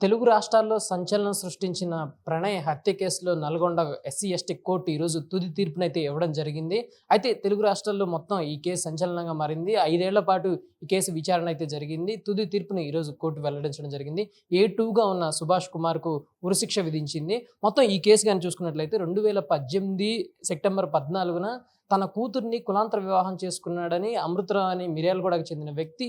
తెలుగు రాష్ట్రాల్లో సంచలనం సృష్టించిన ప్రణయ్ హత్య కేసులో నల్గొండ ఎస్సీ ఎస్టీ కోర్టు ఈరోజు తుది తీర్పునైతే ఇవ్వడం జరిగింది. అయితే తెలుగు రాష్ట్రాల్లో మొత్తం ఈ కేసు సంచలనంగా మారింది. ఐదేళ్ళ పాటు ఈ కేసు విచారణ అయితే జరిగింది. తుది తీర్పును ఈరోజు కోర్టు వెల్లడించడం జరిగింది. ఏ టూగా ఉన్న సుభాష్ కుమార్కు ఉరిశిక్ష విధించింది. మొత్తం ఈ కేసు కానీ చూసుకున్నట్లయితే రెండు వేల పద్దెనిమిది సెప్టెంబర్ పద్నాలుగున తన కూతుర్ని కులాంతర వివాహం చేసుకున్నాడని అమృతరావు అని మిర్యాలగూడకు చెందిన వ్యక్తి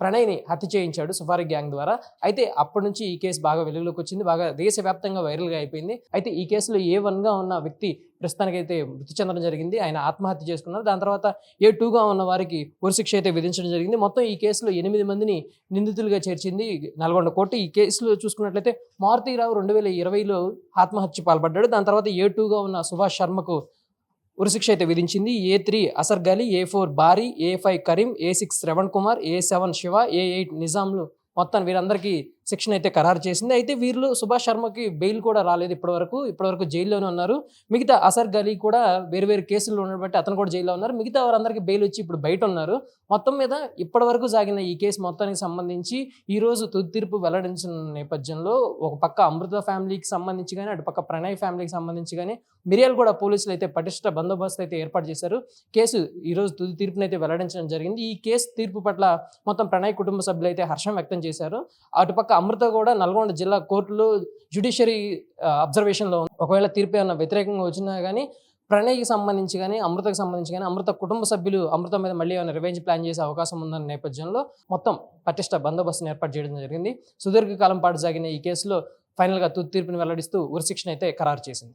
ప్రణయ్ని హత్య చేయించాడు సుఫారి గ్యాంగ్ ద్వారా. అయితే అప్పటి నుంచి ఈ కేసు బాగా వెలుగులోకి వచ్చింది బాగా దేశవ్యాప్తంగా వైరల్గా అయిపోయింది. అయితే ఈ కేసులో ఏ వన్గా ఉన్న వ్యక్తి ప్రస్తుతానికైతే మృతి చెందడం జరిగింది ఆయన ఆత్మహత్య చేసుకున్నారు. దాని తర్వాత ఏ టూగా ఉన్న వారికి ఉరిశిక్ష అయితే విధించడం జరిగింది. మొత్తం ఈ కేసులో ఎనిమిది మందిని నిందితులుగా చేర్చింది నల్గొండ కోర్టు. ఈ కేసులో చూసుకున్నట్లయితే మారుతీరావు రెండు వేల ఇరవైలో ఆత్మహత్య పాల్పడ్డాడు. దాని తర్వాత ఏ టూగా ఉన్న సుభాష్ శర్మకు ఉరిశిక్ష అయితే విధించింది. ఏ three అసర్ Gali A four Bari A five Karim A six Shravan Kumar A seven Shiva A eight నిజాంలు మొత్తం వీరందరికీ శిక్షణ అయితే ఖరారు చేసింది. అయితే వీరిలో సుభాష్ శర్మకి బెయిల్ కూడా రాలేదు ఇప్పటివరకు. ఇప్పటివరకు జైల్లోనే ఉన్నారు. మిగతా అసర్ గలీ కూడా వేరు వేరు కేసులు ఉండబట్టి అతను కూడా జైల్లో ఉన్నారు. మిగతా వారందరికీ బెయిల్ వచ్చి ఇప్పుడు బయట ఉన్నారు. మొత్తం మీద ఇప్పటివరకు సాగిన ఈ కేసు మొత్తానికి సంబంధించి ఈరోజు తుది తీర్పు వెల్లడించిన నేపథ్యంలో ఒక పక్క అమృత ఫ్యామిలీకి సంబంధించి కానీ అటు పక్క ప్రణయ్ ఫ్యామిలీకి సంబంధించి కానీ మిరియాలు కూడా పోలీసులు అయితే పటిష్ట బందోబస్తు అయితే ఏర్పాటు చేశారు. కేసు ఈరోజు తుది తీర్పునైతే అయితే వెల్లడించడం జరిగింది. ఈ కేసు తీర్పు పట్ల మొత్తం ప్రణయ్ కుటుంబ సభ్యులు అయితే హర్షం వ్యక్తం చేశారు. అటుపక్క అమృత కూడా నల్గొండ జిల్లా కోర్టులో జ్యుడిషియరీ అబ్జర్వేషన్లో ఉంది. ఒకవేళ తీర్పు ఏమన్నా వ్యతిరేకంగా వచ్చినా కానీ ప్రణయ్కి సంబంధించి కానీ అమృతకు సంబంధించి కానీ అమృత కుటుంబ సభ్యులు అమృత మీద మళ్ళీ ఏమైనా రివెంజ్ ప్లాన్ చేసే అవకాశం ఉందన్న నేపథ్యంలో మొత్తం పటిష్ట బందోబస్తును ఏర్పాటు చేయడం జరిగింది సుదీర్ఘకాలం పాటు సాగిన ఈ కేసులో ఫైనల్గా తుది తీర్పుని వెల్లడిస్తూ ఉరిశిక్షణ అయితే ఖరారు చేసింది